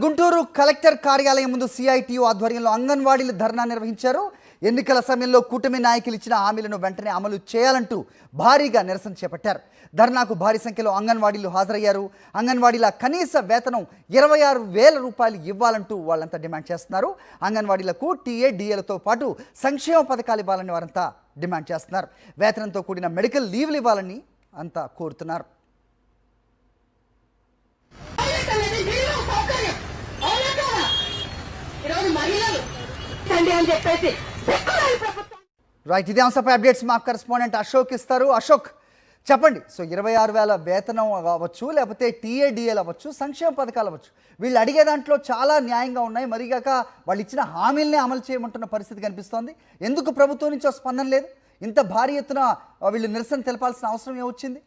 Guntur collector కార్యాలయం ముందు CITU ఆధ్వర్యంలో అంగన్వాడీలు ధర్నా నిర్వహించారు. ఎన్నికల సమయంలో కూటమి నాయకులు ఇచ్చిన హామీలను వెంటనే అమలు చేయాలంటూ భారీగా నిరసన చేపట్టారు. ధర్నాకు భారీ సంఖ్యలో అంగన్వాడీలు హాజరయ్యారు. అంగన్వాడీల కనీస వేతనం ఇరవై ఆరు వేల రూపాయలు ఇవ్వాలంటూ వాళ్ళంతా డిమాండ్ చేస్తున్నారు. అంగన్వాడీలకు టీఏ డిఏలతో పాటు సంక్షేమ పథకాలు ఇవ్వాలని వారంతా డిమాండ్ చేస్తున్నారు. వేతనంతో కూడిన మెడికల్ లీవ్లు ఇవ్వాలని అంతా కోరుతున్నారు. తండ్రి అని చెప్పేసి రైట్ ఇదే అంశంపై అప్డేట్స్ మా కరెస్పాండెంట్ అశోక్ ఇస్తారు. అశోక్ చెప్పండి. సో ఇరవై ఆరు వేల వేతనం అవ్వచ్చు లేకపోతే టీఏడిఏలు అవ్వచ్చు సంక్షేమ పథకాలు అవ్వచ్చు. వీళ్ళు అడిగే దాంట్లో చాలా న్యాయంగా ఉన్నాయి. మరిగాక వాళ్ళు ఇచ్చిన హామీలనే అమలు చేయమంటున్న పరిస్థితి కనిపిస్తోంది. ఎందుకు ప్రభుత్వం నుంచి ఆ స్పందన లేదు? ఇంత భారీ ఎత్తున వీళ్ళు నిరసన తెలపాల్సిన అవసరం ఏమొచ్చింది?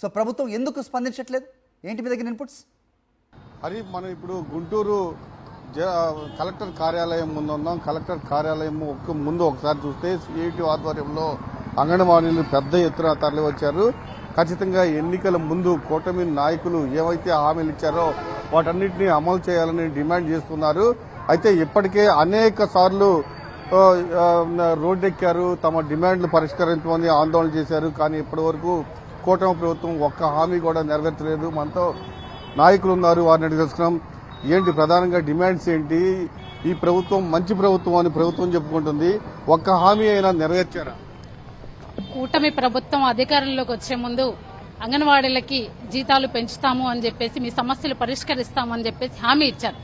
సో ప్రభుత్వం ఎందుకు స్పందించట్లేదు? ఏంటి మీ దగ్గర ఇన్పుట్స్? హరి మనం ఇప్పుడు గుంటూరు కలెక్టర్ కార్యాలయం ముందు ఉన్నాం. కలెక్టర్ కార్యాలయం ముందు ఒకసారి చూస్తే సిఐటి ఆధ్వర్యంలో అంగన్వాడీలు పెద్ద ఎత్తున తరలి వచ్చారు ఖచ్చితంగా ఎన్నికల ముందు కూటమి నాయకులు ఏవైతే హామీలు ఇచ్చారో వాటన్నిటిని అమలు చేయాలని డిమాండ్ చేస్తున్నారు. అయితే ఇప్పటికే అనేక సార్లు రోడ్డెక్కారు తమ డిమాండ్లు పరిష్కరించమని ఆందోళన చేశారు. కానీ ఇప్పటి వరకు కూటమి ప్రభుత్వం ఒక్క హామీ కూడా నెరవేర్చలేదు. మనతో నాయకులు ఉన్నారు. వారిని అడిగి తెలుసుకున్నాం. ఏంటి ప్రధానంగా డిమాండ్స్ ఏంటి? ఈ ప్రభుత్వం మంచి ప్రభుత్వం అని ప్రభుత్వం చెప్పుకుంటుంది. ఒక్క హామీ అయినా నెరవేర్చారా? కూటమి ప్రభుత్వం అధికారంలోకి వచ్చే ముందు అంగన్వాడీలకి జీతాలు పెంచుతాము అని చెప్పేసి మీ సమస్యలు పరిష్కరిస్తాము అని చెప్పేసి హామీ ఇచ్చారు.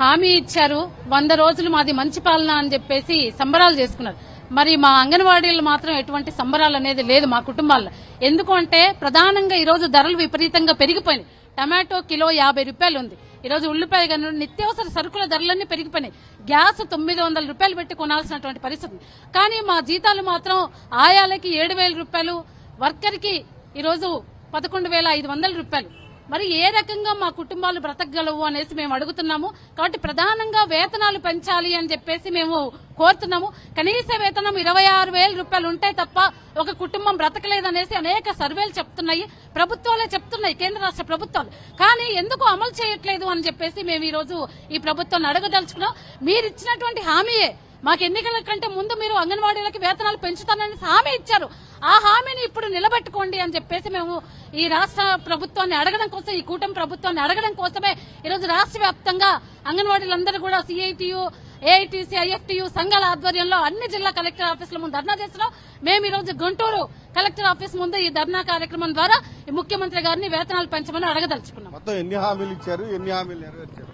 హామీ ఇచ్చారు. వంద రోజులు మాది మంచి పాలన అని చెప్పేసి సంబరాలు చేసుకున్నారు. మరి మా అంగన్వాడీలు మాత్రం ఎటువంటి సంబరాలు అనేది లేదు మా కుటుంబాల్లో. ఎందుకు అంటే ప్రధానంగా ఈరోజు ధరలు విపరీతంగా పెరిగిపోయినాయి. టమాటో కిలో యాభై రూపాయలు ఉంది. ఈరోజు ఉల్లిపాయ కానీ నిత్యావసర సరుకుల ధరలన్నీ పెరిగిపోయినాయి. గ్యాస్ తొమ్మిది వందల రూపాయలు పెట్టి కొనాల్సినటువంటి పరిస్థితి కానీ మా జీతాలు మాత్రం ఆయాలకి ఏడు వేల రూపాయలు వర్కర్కి ఈరోజు పదకొండు వేల ఐదు వందల రూపాయలు. మరి ఏ రకంగా మా కుటుంబాలు బ్రతకగలవు అనేసి మేము అడుగుతున్నాము. కాబట్టి ప్రధానంగా వేతనాలు పెంచాలి అని చెప్పేసి మేము కోరుతున్నాము. కనీస వేతనం ఇరవై ఆరు వేల రూపాయలు ఉంటే తప్ప ఒక కుటుంబం బ్రతకలేదనేసి అనేక సర్వేలు చెప్తున్నాయి. ప్రభుత్వాలే చెప్తున్నాయి కేంద్ర రాష్ట్ర ప్రభుత్వాలు. కానీ ఎందుకు అమలు చేయట్లేదు అని చెప్పేసి మేము ఈ రోజు ఈ ప్రభుత్వాన్ని అడగదలుచుకున్నాం. మీరు ఇచ్చినటువంటి హామీయే మాకు ఎన్నికల కంటే ముందు మీరు అంగన్వాడీలకి వేతనాలు పెంచుతానని హామీ ఇచ్చారు. ఆ హామీని ఇప్పుడు నిలబెట్టుకోండి అని చెప్పేసి మేము ఈ రాష్ట్ర ప్రభుత్వాన్ని అడగడం కోసం ఈ కూటమి ప్రభుత్వాన్ని అడగడం కోసమే ఈరోజు రాష్ట్ర వ్యాప్తంగా అంగన్వాడీలందరూ కూడా సిఐటియు ఏఐటీసీ ఐఎఫ్టియు సంఘాల ఆధ్వర్యంలో అన్ని జిల్లా కలెక్టర్ ఆఫీసుల ముందు ధర్నా చేస్తున్నాం. మేము ఈ రోజు గుంటూరు కలెక్టర్ ఆఫీస్ ముందు ఈ ధర్నా కార్యక్రమం ద్వారా ఈ ముఖ్యమంత్రి గారిని వేతనాలు పెంచమని అడగదలుచుకున్నాం. మొత్తం ఎన్ని హామీలు ఇచ్చారు? ఎన్ని హామీలు నెరవేర్చారు?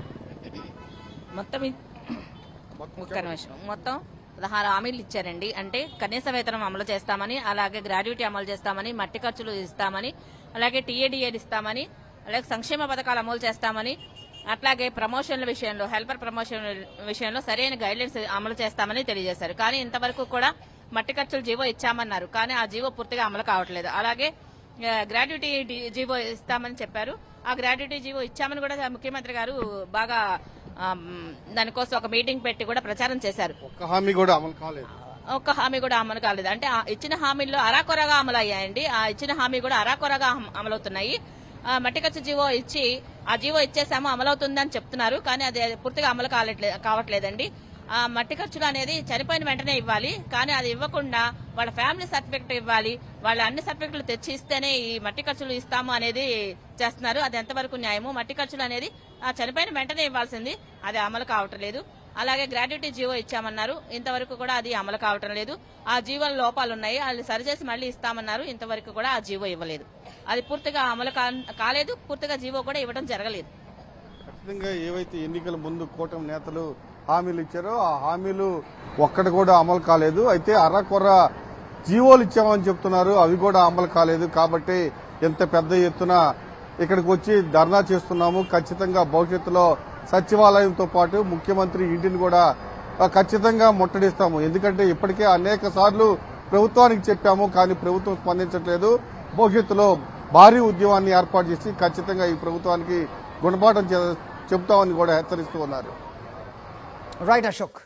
మొత్తం ఒక్క నిమిషం. మొత్తం పదహారు హామీలు ఇచ్చారండి. అంటే కనీస వేతనం అమలు చేస్తామని అలాగే గ్రాడ్యుటీ అమలు చేస్తామని మట్టి ఖర్చులు ఇస్తామని అలాగే టీఏడీఏలు ఇస్తామని అలాగే సంక్షేమ పథకాలు అమలు చేస్తామని అట్లాగే ప్రమోషన్ల విషయంలో హెల్పర్ ప్రమోషన్ విషయంలో సరైన గైడ్లైన్స్ అమలు చేస్తామని తెలియజేశారు. కానీ ఇంతవరకు కూడా మట్టి ఖర్చులు జీవో ఇచ్చామన్నారు. కానీ ఆ జీవో పూర్తిగా అమలు కావట్లేదు. అలాగే గ్రాడ్యుటీ జీవో ఇస్తామని చెప్పారు. ఆ గ్రాడ్యుటీ జీవో ఇచ్చామని కూడా ముఖ్యమంత్రి గారు బాగా దానికోసం ఒక మీటింగ్ పెట్టి కూడా ప్రచారం చేశారు. ఒక్క హామీ కూడా అమలు కాలేదు. ఒక్క హామీ కూడా అమలు కాలేదు. అంటే ఇచ్చిన హామీల్లో అరాకొరగా అమలు అయ్యాయండి ఆ ఇచ్చిన హామీ కూడా అరాకొరగా అమ- అమలవుతున్నాయి. ఆ, మట్టి ఖర్చు జీవో ఇచ్చి ఆ జీవో ఇచ్చేసాము అమలవుతుందని చెప్తున్నారు. కానీ అది పూర్తిగా అమలు కావట్లేదు కావట్లేదండి. ఆ మట్టి ఖర్చులు అనేది చనిపోయిన వెంటనే ఇవ్వాలి. కానీ అది ఇవ్వకుండా వాళ్ళ ఫ్యామిలీ సర్టిఫికెట్ ఇవ్వాలి. వాళ్ళ అన్ని సర్టిఫికెట్లు తెచ్చి ఇస్తేనే ఈ మట్టి ఖర్చులు ఇస్తాము అనేది చేస్తున్నారు. అది ఎంతవరకు న్యాయము మట్టి ఖర్చులు అనేది ఆ చనిపోయిన వెంటనే ఇవ్వాల్సింది అది అమలు కావటం లేదు. అలాగే గ్రాడ్యుటీ జీవో ఇచ్చామన్నారు. ఇంతవరకు కూడా అది అమలు కావటం లేదు. ఆ జీవోల లోపాలు ఉన్నాయి వాళ్ళు సరిచేసి మళ్ళీ ఇస్తామన్నారు. ఇంతవరకు కూడా ఆ జీవో ఇవ్వలేదు. అది పూర్తిగా అమలు కా- కాలేదు. పూర్తిగా జీవో కూడా ఇవ్వడం జరగలేదు. ఖచ్చితంగా ఏవైతే ఎన్నికల ముందు కూటమి నేతలు హామీలు ఇచ్చారో ఆ హామీలు ఒక్కటి కూడా అమలు కాలేదు. అయితే అర్రకొర్ర జీవోలు ఇచ్చామని చెప్తున్నారు. అవి కూడా అమలు కాలేదు. కాబట్టి ఎంత పెద్ద ఎత్తున ఇక్కడికి వచ్చి ధర్నా చేస్తున్నాము. ఖచ్చితంగా భవిష్యత్తులో సచివాలయంతో పాటు ముఖ్యమంత్రి ఇంటిని కూడా ఖచ్చితంగా ముట్టడిస్తాము. ఎందుకంటే ఇప్పటికే అనేక సార్లు ప్రభుత్వానికి చెప్పాము కానీ ప్రభుత్వం స్పందించట్లేదు. భవిష్యత్తులో భారీ ఉద్యమాన్ని ఏర్పాటు చేసి ఖచ్చితంగా ఈ ప్రభుత్వానికి గుణపాఠం చెబుతామని కూడా హెచ్చరిస్తూ ఉన్నారు. రైట్ అశోక్